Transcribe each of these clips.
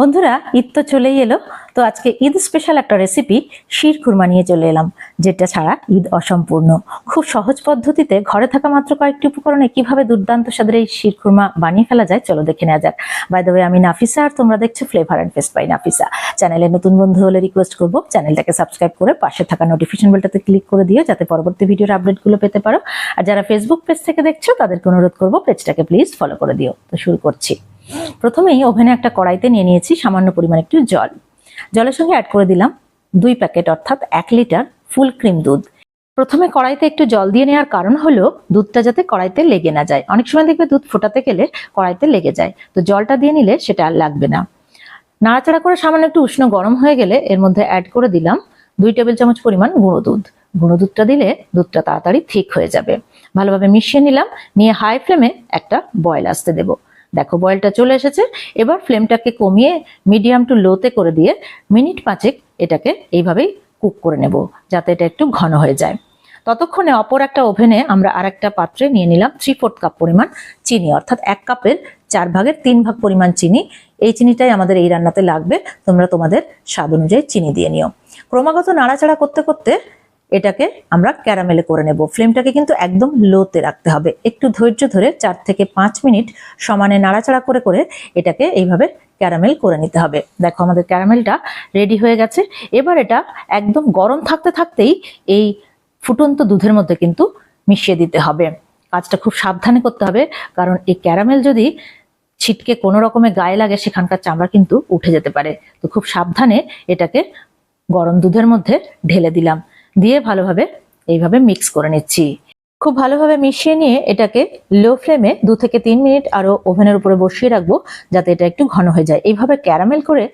বন্ধুরা, ঈদ তো চলেই এলো, তো আজকে ঈদ স্পেশাল একটা রেসিপি শির খুরমা নিয়ে চলে এলাম, যেটা ছাড়া ঈদ অসম্পূর্ণ। খুব সহজ পদ্ধতিতে ঘরে থাকা মাত্র কয়েকটি উপকরণে কীভাবে দুর্দান্ত স্বাদের এই শির খুরমা বানিয়ে ফেলা যায়, চলো দেখে নেওয়া যাক। বাই দ্য ওয়ে আমি নাফিসা, আর তোমরা দেখছ flavour and face by Nafisa. চ্যানেলে নতুন বন্ধু হলে রিকোয়েস্ট করব চ্যানেলটাকে সাবস্ক্রাইব করে পাশে থাকা নোটিফিকেশন বেলটাতে ক্লিক করে দিও, যাতে পরবর্তী ভিডিওর আপডেটগুলো পেতে পারো। আর যারা ফেসবুক পেজ থেকে দেখছ, তাদেরকে অনুরোধ করব পেজটাকে প্লিজ ফলো করে দিও। তো শুরু করছি। প্রথমেই ওভেনে একটা কড়াইতে নিয়ে নিয়েছি সামান্য পরিমাণ একটু জল। জলের সঙ্গে অ্যাড করে দিলাম দুই প্যাকেট অর্থাৎ এক লিটার ফুল ক্রিম দুধ। প্রথমে কড়াইতে একটু জল দিয়ে নেওয়ার কারণ হলো দুধটা যাতে কড়াইতে লেগে না যায়। অনেক সময় দেখবে দুধ ফোটাতে গেলে কড়াইতে লেগে যায়। তো জলটা দিয়ে নিলে সেটা আর লাগবে না। নাড়াচাড়া করে সামান্য একটু উষ্ণ গরম হয়ে গেলে এর মধ্যে অ্যাড করে দিলাম দুই টেবিল চামচ পরিমাণ গুঁড়ো দুধ। গুঁড়ো দুধটা দিলে দুধটা তাড়াতাড়ি ঠিক হয়ে যাবে। ভালোভাবে মিশিয়ে নিলাম। নিয়ে হাই ফ্লেমে একটা বয়েল আসতে দেবো। দেখো, বয়েলটা চলে এসেছে। এবার ফ্লেমটাকে কমিয়ে মিডিয়াম টু লোতে করে দিয়ে মিনিট পাঁচেক এটাকে এইভাবেই কুক করে নেব, যাতে এটা একটু ঘন হয়ে যায়। ততক্ষণে অপর একটা ওভেনে আমরা আর একটা পাত্রে নিয়ে নিলাম থ্রি ফোর্থ কাপ পরিমাণ চিনি, অর্থাৎ এক কাপের চার ভাগের তিন ভাগ পরিমাণ চিনি। এই চিনিটাই আমাদের এই রান্নাতে লাগবে, তোমরা তোমাদের স্বাদ অনুযায়ী চিনি দিয়ে নিও। ক্রমাগত নাড়াচাড়া করতে করতে এটাকে আমরা ক্যারামেলে করে নেব। ফ্লেমটাকে কিন্তু একদম লোতে রাখতে হবে। একটু ধৈর্য ধরে চার থেকে পাঁচ মিনিট সমানে নাড়াচাড়া করে করে এটাকে এইভাবে ক্যারামেল করে নিতে হবে। দেখো আমাদের ক্যারামেলটা রেডি হয়ে গেছে। এবার এটা একদম গরম থাকতে থাকতেই এই ফুটন্ত দুধের মধ্যে কিন্তু মিশিয়ে দিতে হবে। কাজটা খুব সাবধানে করতে হবে, কারণ এই ক্যারামেল যদি ছিটকে কোনো রকমের গায়ে লাগে, সেখানকার চামড়া কিন্তু উঠে যেতে পারে। তো খুব সাবধানে এটাকে গরম দুধের মধ্যে ঢেলে দিলাম। দিয়ে ভালোভাবে এইভাবে মিক্স করে নিচ্ছি। খুব ভালোভাবে মিশিয়ে নিয়ে এটাকে লো ফ্লেমে দু থেকে তিন মিনিট আরও ওভেনের উপরে বসিয়ে রাখব, যাতে এটা একটু ঘন হয়ে যায়। এইভাবে ক্যারামেল করে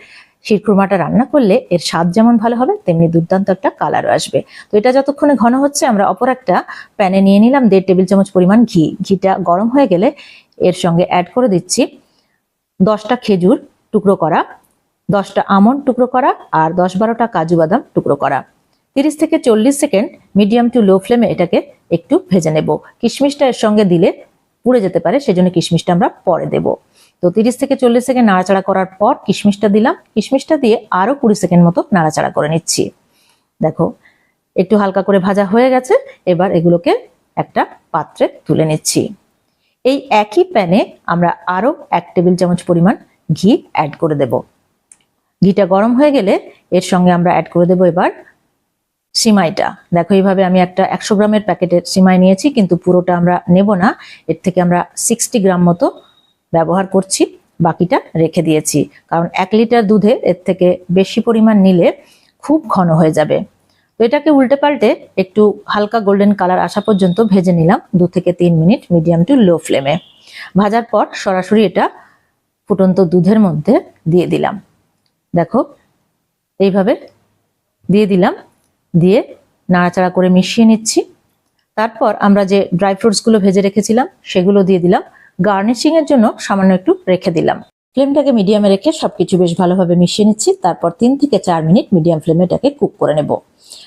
শিরকুরমাটা রান্না করলে এর স্বাদ যেমন ভালো হবে, তেমনি দুর্দান্ত একটা কালারও আসবে। তো এটা যতক্ষণে ঘন হচ্ছে, আমরা অপর একটা প্যানে নিয়ে নিলাম দেড় টেবিল চামচ পরিমাণ ঘি। ঘিটা গরম হয়ে গেলে এর সঙ্গে অ্যাড করে দিচ্ছি দশটা খেজুর টুকরো করা, দশটা আমন্ড টুকরো করা আর দশ বারোটা কাজু বাদাম টুকরো করা। তিরিশ থেকে চল্লিশ সেকেন্ড মিডিয়াম টু লো ফ্লেমে এটাকে একটু ভেজে নেব। কিশমিশটা এর সঙ্গে দিলে পুড়ে যেতে পারে, সেজন্য কিশমিশটা আমরা পরে দেব। তো তিরিশ থেকে চল্লিশ সেকেন্ড নাড়াচাড়া করার পর কিশমিশটা দিলাম। কিশমিশটা দিয়ে আরও কুড়ি সেকেন্ড মতো নাড়াচাড়া করে নিচ্ছি। দেখো, একটু হালকা করে ভাজা হয়ে গেছে, এবার এগুলোকে একটা পাত্রে তুলে নিচ্ছি। এই একই প্যানে আমরা আরও এক টেবিল চামচ পরিমাণ ঘি অ্যাড করে দেব। ঘিটা গরম হয়ে গেলে এর সঙ্গে আমরা অ্যাড করে দেব এবার সিমাইটা। দেখো, এইভাবে আমি একটা একশো গ্রামের প্যাকেটের সিমাই নিয়েছি, কিন্তু পুরোটা আমরা নেব না। এর থেকে আমরা সিক্সটি গ্রাম মতো ব্যবহার করছি, বাকিটা রেখে দিয়েছি। কারণ এক লিটার দুধে এর থেকে বেশি পরিমাণ নিলে খুব ঘন হয়ে যাবে। তো এটাকে উল্টে পাল্টে একটু হালকা গোল্ডেন কালার আসা পর্যন্ত ভেজে নিলাম দু থেকে তিন মিনিট মিডিয়াম টু লো ফ্লেমে। ভাজার পর সরাসরি এটা ফুটন্ত দুধের মধ্যে দিয়ে দিলাম। দেখো, এইভাবে দিয়ে দিলাম। দিয়ে নাড়াচাড়া করে মিশিয়ে নিচ্ছি। তারপর আমরা যে ড্রাই ফ্রুটসগুলো ভেজে রেখেছিলাম, সেগুলো দিয়ে দিলাম। গার্নিশিং এর জন্য সামান্য একটু রেখে দিলাম। ফ্লেমটাকে মিডিয়ামে রেখে সবকিছু বেশ ভালোভাবে মিশিয়ে নিচ্ছি। তারপর তিন থেকে চার মিনিট মিডিয়াম ফ্লেমে এটাকে কুক করে নেব।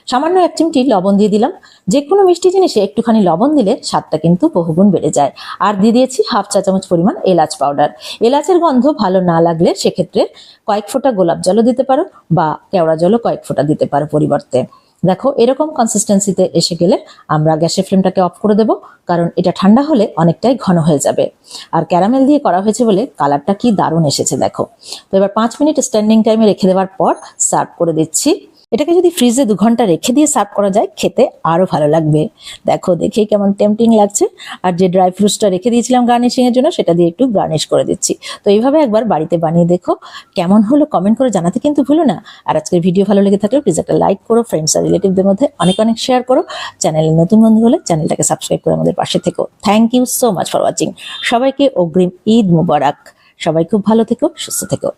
সামান্য এক চিমটি লবণ দিয়ে দিলাম। যে কোনো মিষ্টি জিনিসে একটুখানি লবণ দিলে স্বাদটা কিন্তু বহুগুণ বেড়ে যায়। আর দিয়ে দিয়েছি হাফ চা চামচ পরিমাণ এলাচ পাউডার। এলাচের গন্ধ ভালো না লাগলে সেক্ষেত্রে কয়েক ফোঁটা গোলাপ জলও দিতে পারো বা কেওড়া জলও কয়েক ফোঁটা দিতে পারো পরিবর্তে। দেখো, এরকম কনসিস্টেন্সিতে এসে গেলে আমরা গ্যাসের ফ্লেমটাকে অফ করে দেব, কারণ এটা ঠান্ডা হলে অনেকটাই ঘন হয়ে যাবে। আর ক্যারামেল দিয়ে করা হয়েছে বলে কালারটা কি দারুণ এসেছে, দেখো। তো এবার পাঁচ মিনিট স্ট্যান্ডিং টাইমে রেখে দেওয়ার পর সার্ভ করে দিচ্ছি। এটাকে যদি ফ্রিজে দু ঘণ্টা রেখে দিয়ে সার্ভ করা যায়, খেতে আরও ভালো লাগবে। দেখো দেখে কেমন টেম্পটিং লাগছে। আর যে ড্রাই ফ্রুটসটা রেখে দিয়েছিলাম গার্নিশিং এর জন্য, সেটা দিয়ে একটু গার্নিশ করে দিচ্ছি। তো এইভাবে একবার বাড়িতে বানিয়ে দেখো। কেমন হলো কমেন্ট করে জানাতে কিন্তু ভুলো না। আর আজকের ভিডিও ভালো লেগে থাকলে প্লিজ একটা লাইক করো ফ্রেন্ডস আর রিলেটিভদের মধ্যে অনেক অনেক শেয়ার করো। চ্যানেলে নতুন বন্ধু হলে চ্যানেলটাকে সাবস্ক্রাইব করে আমাদের পাশে থেকো। Thank you so much for watching সবাইকে অগ্রিম ঈদ মুবারক। সবাই খুব ভালো থেকো, সুস্থ থেকো।